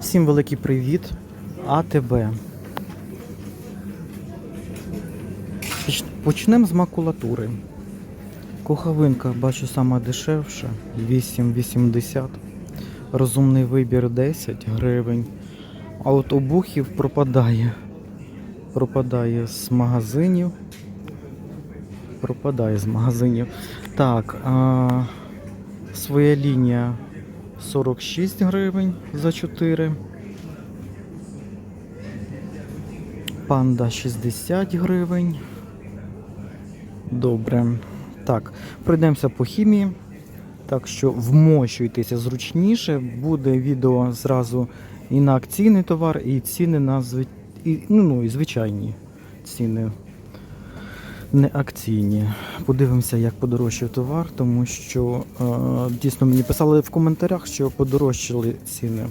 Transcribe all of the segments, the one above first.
Всім великий привіт. АТБ. Поч- Почнемо з макулатури. Коховинка, бачу, сама дешевша 8,80. Розумний вибір 10 гривень. А от обухів пропадає. Пропадає з магазинів. Пропадає з магазинів. Так, а, своя лінія 46 гривень за 4. Панда 60 гривень. Добре. Так, пройдемося по хімії. Так що вмощуйтеся зручніше. Буде відео зразу і на акційний товар, і ціни на і, ну, ну, і звичайні ціни. Не акційні. Подивимося, як подорожчав товар, тому що е, дійсно мені писали в коментарях, що подорожчали ціни.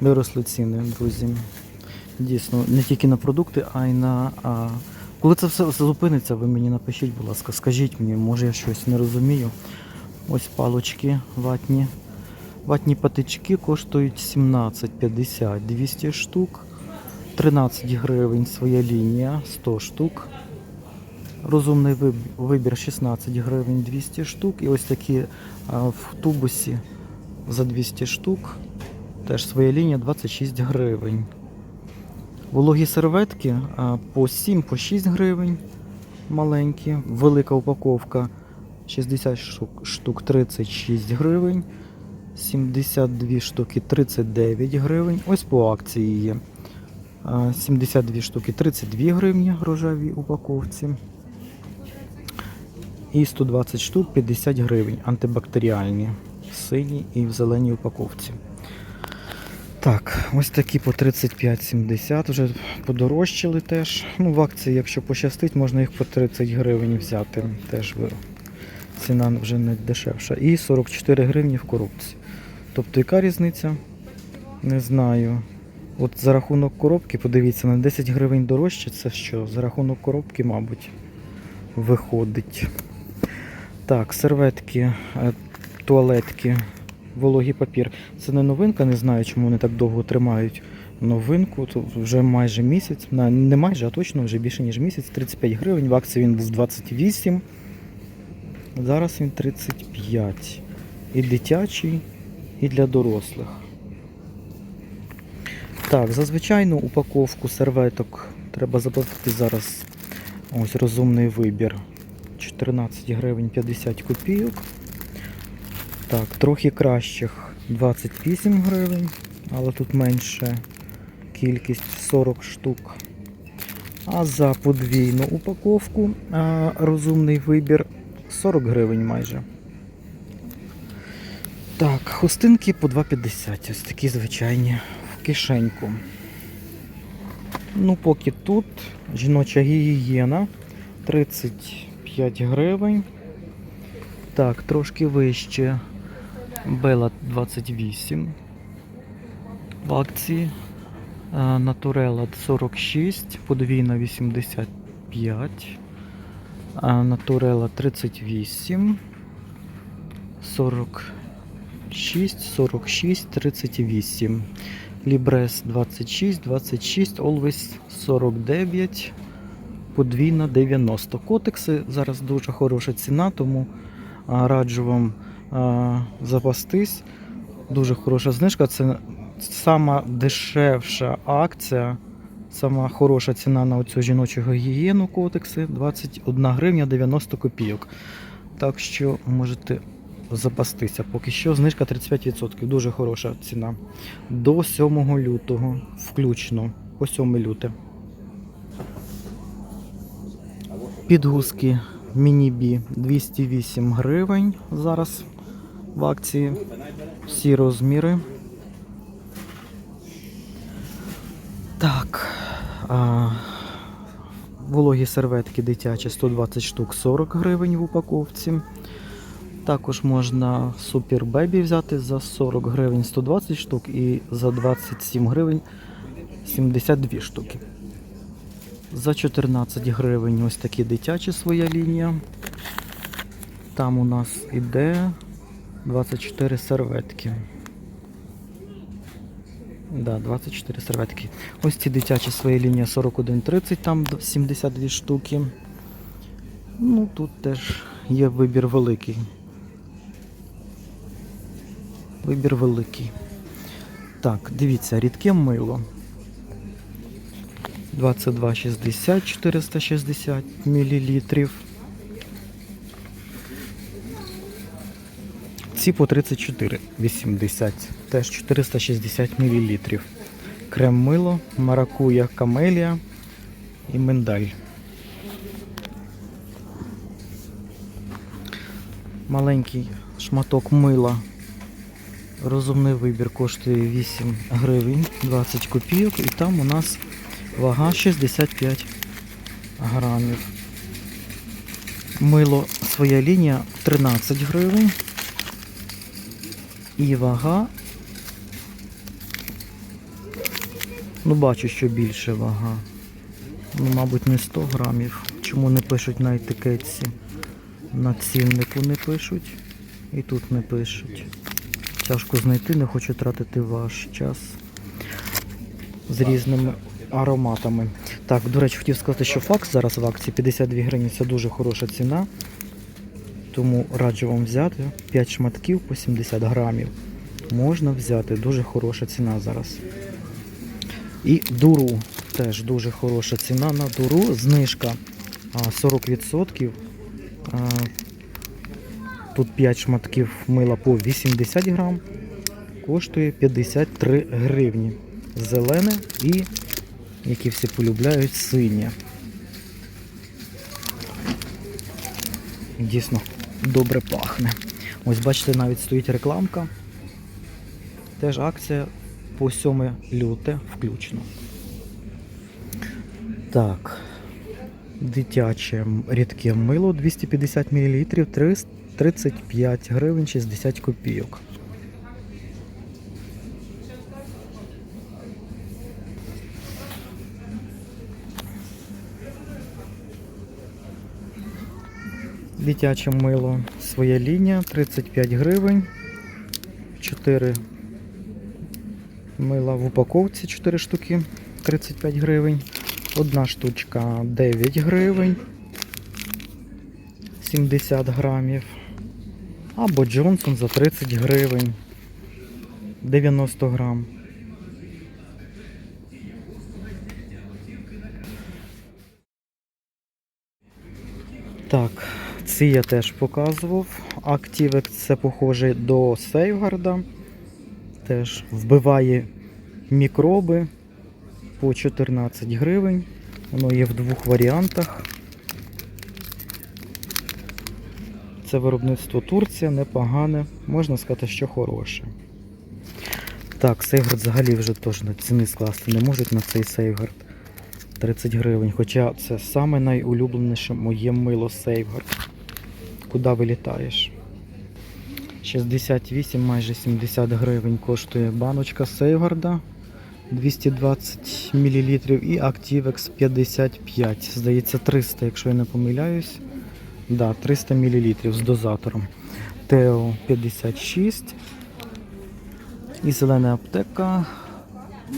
Виросли ціни, друзі. Дійсно, не тільки на продукти, а й на. А... Коли це все зупиниться, ви мені напишіть, будь ласка, скажіть мені, може я щось не розумію. Ось палочки ватні. Ватні патички коштують 17,50 200 штук. 13 гривень своя лінія 100 штук. Розумний вибір 16 гривень 200 штук. І ось такі в тубусі за 200 штук. Теж своя лінія 26 гривень. Вологі серветки по 7 по 6 гривень. Маленькі. Велика упаковка 60 штук, штук 36 гривень. 72 штуки 39 гривень. Ось по акції є. А, 72 штуки 32 гривні рожеві упаковці. І 120 штук 50 гривень антибактеріальні в синій і в зеленій упаковці. Так, ось такі по 35,70 вже подорожчали теж. Ну, в акції, якщо пощастить, можна їх по 30 гривень взяти. Теж ціна вже не дешевша. І 44 гривні в коробці. Тобто яка різниця? Не знаю. От за рахунок коробки, подивіться, на 10 гривень дорожче, це що? За рахунок коробки, мабуть, виходить. Так, серветки, е, туалетки, вологий папір. Це не новинка, не знаю, чому вони так довго тримають новинку. Тут вже майже місяць. Не майже, а точно вже більше, ніж місяць. 35 гривень. В акції він був 28. Зараз він 35. І дитячий, і для дорослих. Так, за звичайну упаковку серветок треба заплатити зараз. Ось розумний вибір. 14 гривень 50 копійок. Так, трохи кращих 28 гривень, але тут менше кількість 40 штук. А за подвійну упаковку а, розумний вибір 40 гривень майже. Так, хустинки по 2,50. Ось такі звичайні кишеньку. Ну, поки тут жіноча гігієна 35 гривень. Так, трошки вище. Бела 28 в акції. Натурела 46, подвійна 85. Натурела 38. 46, 46, 38. Лібрес 26, 26, Always 49, подвійна 90. Котекси зараз дуже хороша ціна, тому раджу вам запастись. Дуже хороша знижка. Це сама дешевша акція, сама хороша ціна на оцю жіночу гігієну котекси 21 гривня 90 копійок. Так що можете запастися. Поки що знижка 35%. Дуже хороша ціна. До 7 лютого, включно. По 7 люте. Підгузки Міні-Бі 208 гривень зараз в акції. Всі розміри. Так. А, вологі серветки дитячі 120 штук 40 гривень в упаковці. Також можна Супер Бебі взяти за 40 гривень 120 штук і за 27 гривень 72 штуки. За 14 гривень ось такі дитячі своя лінія. Там у нас іде 24 серветки. Да, 24 серветки. Ось ці дитячі свої лінії 41,30, там 72 штуки. Ну, тут теж є вибір великий. Вибір великий. Так, дивіться, рідке мило. 22,60, 460 мл. Ці по 34,80, теж 460 мл. Крем мило, маракуя, камелія і миндаль. Маленький шматок мила. Розумний вибір коштує 8 гривень 20 копійок і там у нас вага 65 грамів. Мило своя лінія 13 гривень. І вага. Ну, бачу, що більше вага. Ну, мабуть, не 100 грамів. Чому не пишуть на етикетці? На ціннику не пишуть. І тут не пишуть. Чашку знайти, не хочу тратити ваш час з різними ароматами. Так, до речі, хотів сказати, що факс зараз в акції 52 гривні це дуже хороша ціна. Тому раджу вам взяти 5 шматків по 70 грамів. Можна взяти, дуже хороша ціна зараз. І дуру теж дуже хороша ціна на дуру. Знижка 40%. Тут 5 шматків мила по 80 грам. Коштує 53 гривні. Зелене і, які всі полюбляють, синє. Дійсно добре пахне. Ось бачите, навіть стоїть рекламка. Теж акція по 7 люте включно. Так. Дитяче рідке мило 250 мл 35 гривень 60 копійок. Дитяче мило своя лінія 35 гривень. 4 мила в упаковці 4 штуки 35 гривень. Одна штучка 9 гривень 70 грамів. Або Джонсон за 30 гривень 90 грам. Так, ці я теж показував. Активек це похоже до Сейвгарда. Теж вбиває мікроби по 14 гривень. Воно є в двох варіантах. Це виробництво Турція, непогане, можна сказати, що хороше. Так, Сейвгард взагалі вже теж на ціни скласти не можуть на цей Сейвгард. 30 гривень. Хоча це саме найулюбленіше моє мило Сейвгард. Куди вилітаєш? 68, майже 70 гривень коштує баночка Сейвгарда 220 мл і Activex 55. Здається, 300, якщо я не помиляюсь. Да, 300 мл з дозатором. Тео 56. І зелена аптека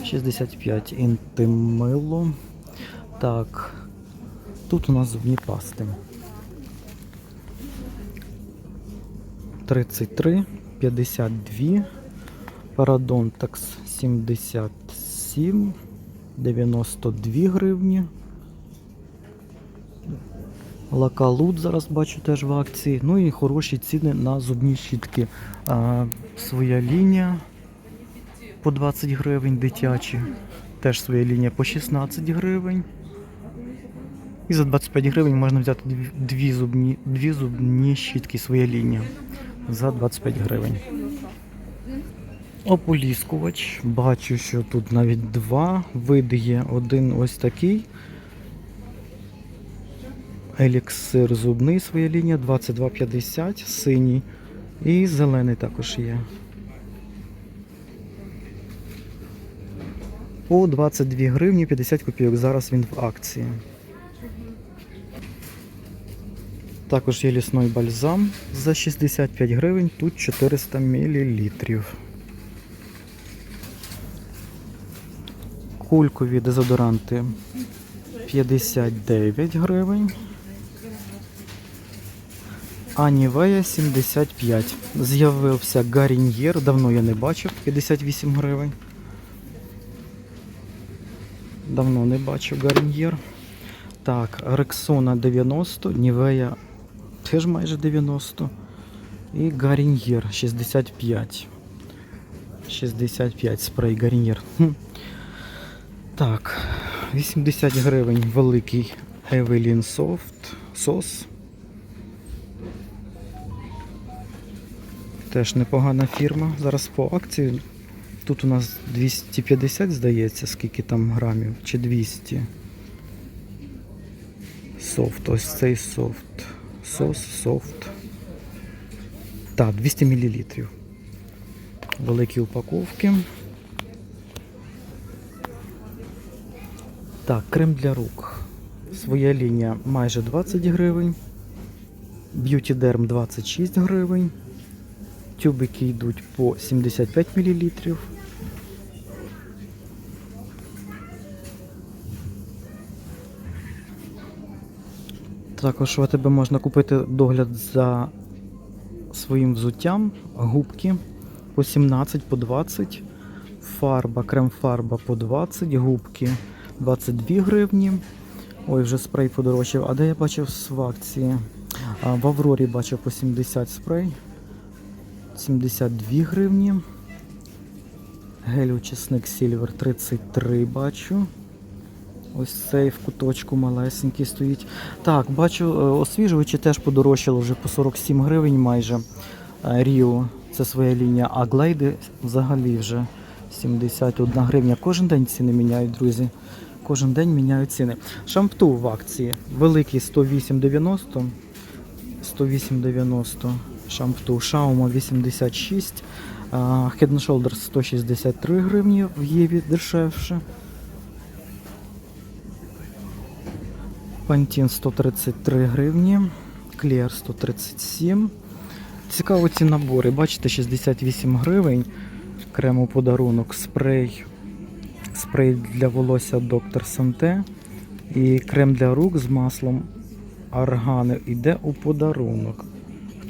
65 інтимило. Так, тут у нас зубні пасти. 33, 52, Парадонтакс 77, 92 гривні. Лакалут зараз бачу теж в акції. Ну і хороші ціни на зубні щітки. А, своя лінія по 20 гривень дитячі. Теж своя лінія по 16 гривень. І за 25 гривень можна взяти дві, зубні, дві зубні щітки своя лінія. За 25 гривень. Ополіскувач. Бачу, що тут навіть два види є. Один ось такий. Еліксир зубний своя лінія 22,50, синій. І зелений також є. По 22 гривні 50 копійок. Зараз він в акції. Також є лісний бальзам за 65 гривень, тут 400 мл. Кулькові дезодоранти 59 гривень. А Нівея 75. З'явився Гаріньєр, давно я не бачив, 58 гривень. Давно не бачив Гаріньєр. Так, Рексона 90, Нівея теж майже 90. І Гаріньєр 65. 65 спрей Гаріньєр. Так, 80 гривень великий Evelyn Soft сос. Теж непогана фірма. Зараз по акції. Тут у нас 250, здається, скільки там грамів, чи 200. Софт, ось цей софт. Сос, софт. Так, 200 мл. Великі упаковки. Так, крем для рук. Своя лінія майже 20 гривень. Beauty Derm 26 гривень. Тюбики йдуть по 75 мл. Також в АТБ можна купити догляд за своїм взуттям, губки по 17, по 20, фарба, крем-фарба по 20, губки 22 гривні. Ой, вже спрей подорожчав. А де я бачив в акції? В Аврорі бачив по 70 спрей. 72 гривні. Гель очисник Silver 33 бачу. Ось цей в куточку малесенький стоїть. Так, бачу, е, освіжувачі теж подорожчало вже по 47 гривень майже. Ріо це своя лінія, а глейди взагалі вже 71 гривня. Кожен день ціни міняють, друзі. Кожен день міняють ціни. Шампту в акції. Великий 108,90. 108,90 шампту. Шаума 86. а, Head Shoulders 163 гривні в Єві дешевше. Пантін 133 гривні, Кліар 137. Цікаво ці набори. Бачите, 68 гривень. Крем у подарунок, спрей. Спрей для волосся Доктор Санте. І крем для рук з маслом аргани йде у подарунок.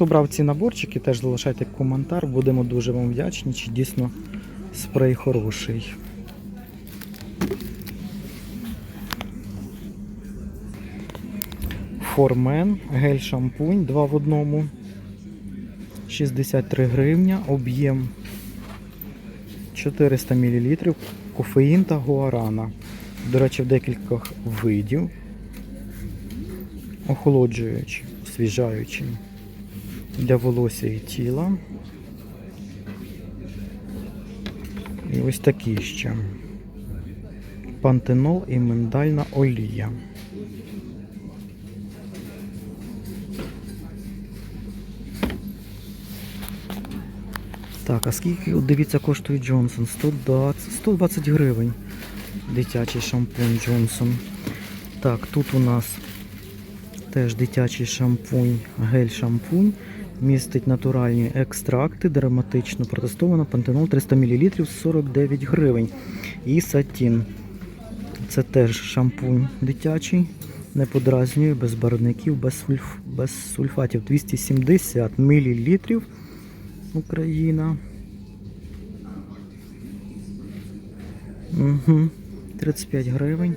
Хто брав ці наборчики, теж залишайте коментар. Будемо дуже вам вдячні, чи дійсно спрей хороший. Формен, гель шампунь 2 в одному. 63 гривня, об'єм 400 мл, кофеїн та гуарана. До речі, в декількох видів. Охолоджуючий, освіжаючий для волосся і тіла. І ось такі ще. Пантенол і миндальна олія. Так, а скільки, дивіться, коштує Джонсон? 120, 120 гривень. Дитячий шампунь Джонсон. Так, тут у нас теж дитячий шампунь, гель-шампунь. Містить натуральні екстракти, дерматично протестовано, пантенол 300 мл 49 гривень. І сатін. Це теж шампунь дитячий, не подразнює, без барвників, без, сульф, без сульфатів 270 мл. Україна. Угу. 35 гривень.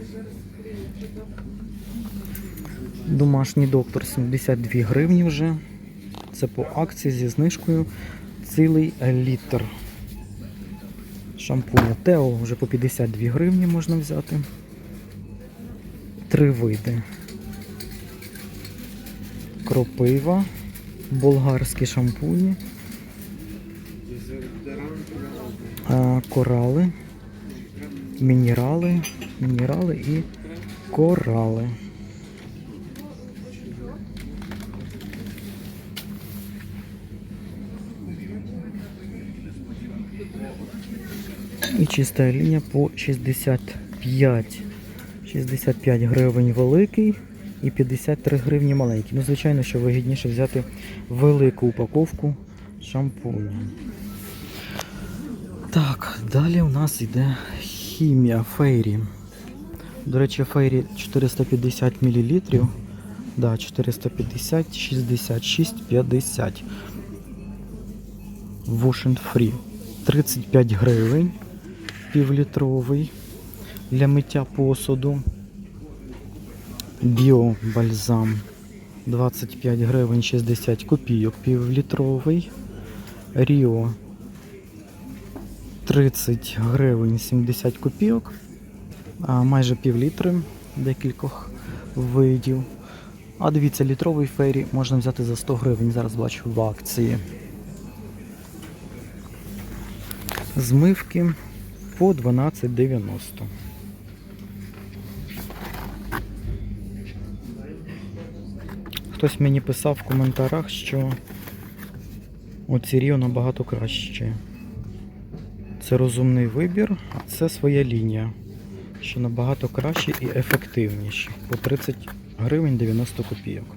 Домашній доктор 72 гривні вже. Це по акції зі знижкою цілий літр. Шампуня Тео вже по 52 гривні можна взяти. Три види. Кропива, болгарські шампуні. Корали, мінерали, мінерали і корали. І чиста лінія по 65. 65 гривень великий і 53 гривні маленький. Ну, звичайно, що вигідніше взяти велику упаковку шампуню. Так, далі у нас йде Хімія Фейрі. До речі, Фейрі 450 мл. Да, 450, 66, 50. Wash and Free. 35 гривень. Півлітровий. Для миття посуду. Біобальзам. 25 гривень 60 копійок. Півлітровий. Ріо 30 гривень 70 копійок, а майже пів літри декількох видів. А дивіться, літровий фейрі можна взяти за 100 гривень, зараз бачу в акції. Змивки по 12,90. Хтось мені писав в коментарях, що оці Ріо набагато краще. Це розумний вибір, а це своя лінія, що набагато краще і ефективніше. По 30 гривень 90 копійок.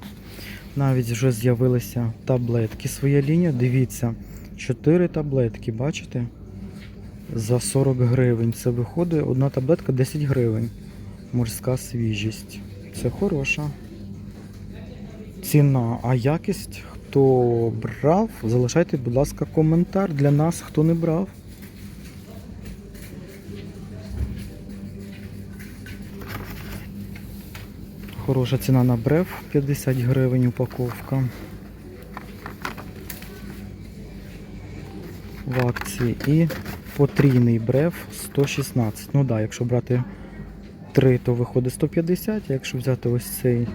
Навіть вже з'явилися таблетки своя лінія. Дивіться, 4 таблетки, бачите? За 40 гривень. Це виходить одна таблетка 10 гривень. Морська свіжість. Це хороша. Ціна, а якість, хто брав, залишайте, будь ласка, коментар для нас, хто не брав. Хороша ціна на брев 50 гривень упаковка. В акції і потрійний брев 116. Ну так, да, якщо брати 3, то виходить 150, а якщо взяти ось цей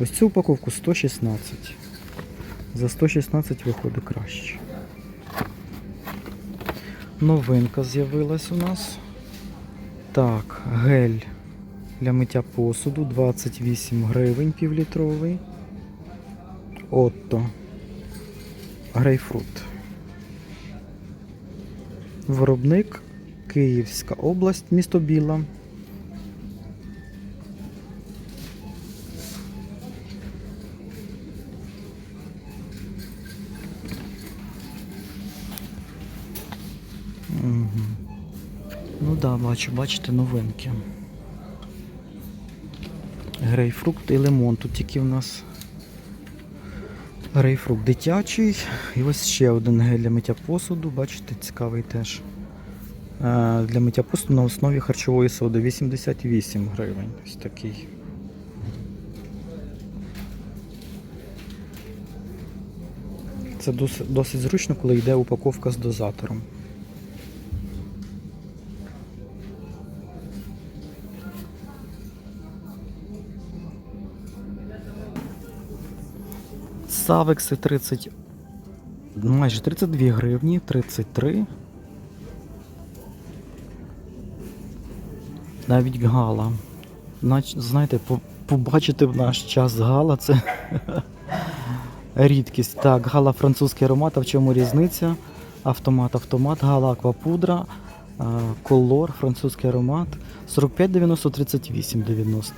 ось цю упаковку 116. За 116 виходить краще. Новинка з'явилась у нас. Так, гель для миття посуду 28 гривень півлітровий. Отто. Грейпфрут. Виробник Київська область, місто Біла. Ну да, бачу, бачите новинки. Грейпфрукт і лимон. Тут тільки в нас грейпфрукт дитячий. І ось ще один гель для миття посуду. Бачите, цікавий теж. Е, Для миття посуду на основі харчової соди 88 гривень. Ось такий. Це досить зручно, коли йде упаковка з дозатором. Савекси 30, майже 32 гривні, 33. Навіть гала. Знаєте, по- побачити в наш час гала це рідкість. Так, гала французький аромат, а в чому різниця? Автомат, автомат, гала аквапудра, колор, французький аромат. 45,90, 38,90.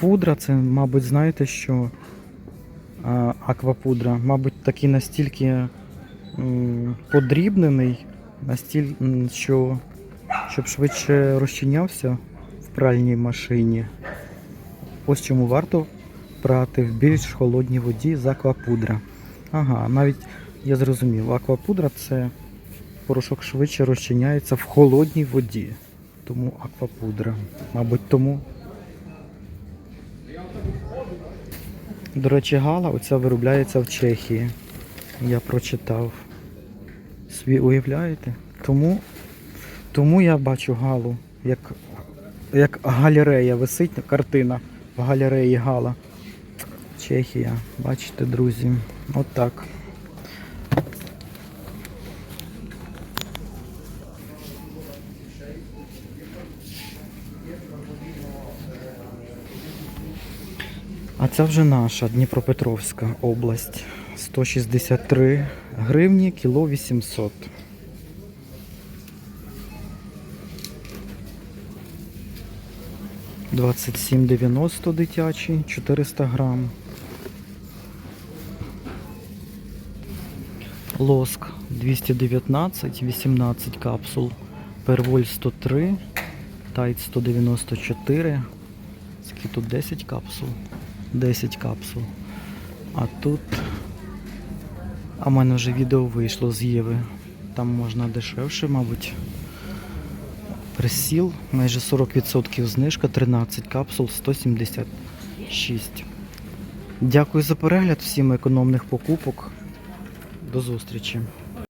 Пудра, це, мабуть, знаєте, що а, аквапудра, мабуть, такий настільки м, подрібнений, настіль, м, що щоб швидше розчинявся в пральній машині. Ось чому варто прати в більш холодній воді з аквапудра. Ага, навіть я зрозумів, аквапудра це порошок швидше розчиняється в холодній воді. Тому аквапудра. Мабуть, тому. До речі, гала оця виробляється в Чехії. Я прочитав. Собі уявляєте? Тому, тому я бачу галу, як, як галерея висить картина в галереї Гала. Чехія. Бачите, друзі. От це вже наша Дніпропетровська область. 163 гривні, кіло 800. Двадцять сім дев'яносто дитячий, 400 грам. Лоск 219, 18 капсул. Перволь 103, Тайт 194. Скільки тут 10 капсул? 10 капсул. А тут. А в мене вже відео вийшло з Єви. Там можна дешевше, мабуть. Присіл, майже 40% знижка, 13 капсул, 176. Дякую за перегляд, всім економних покупок. До зустрічі.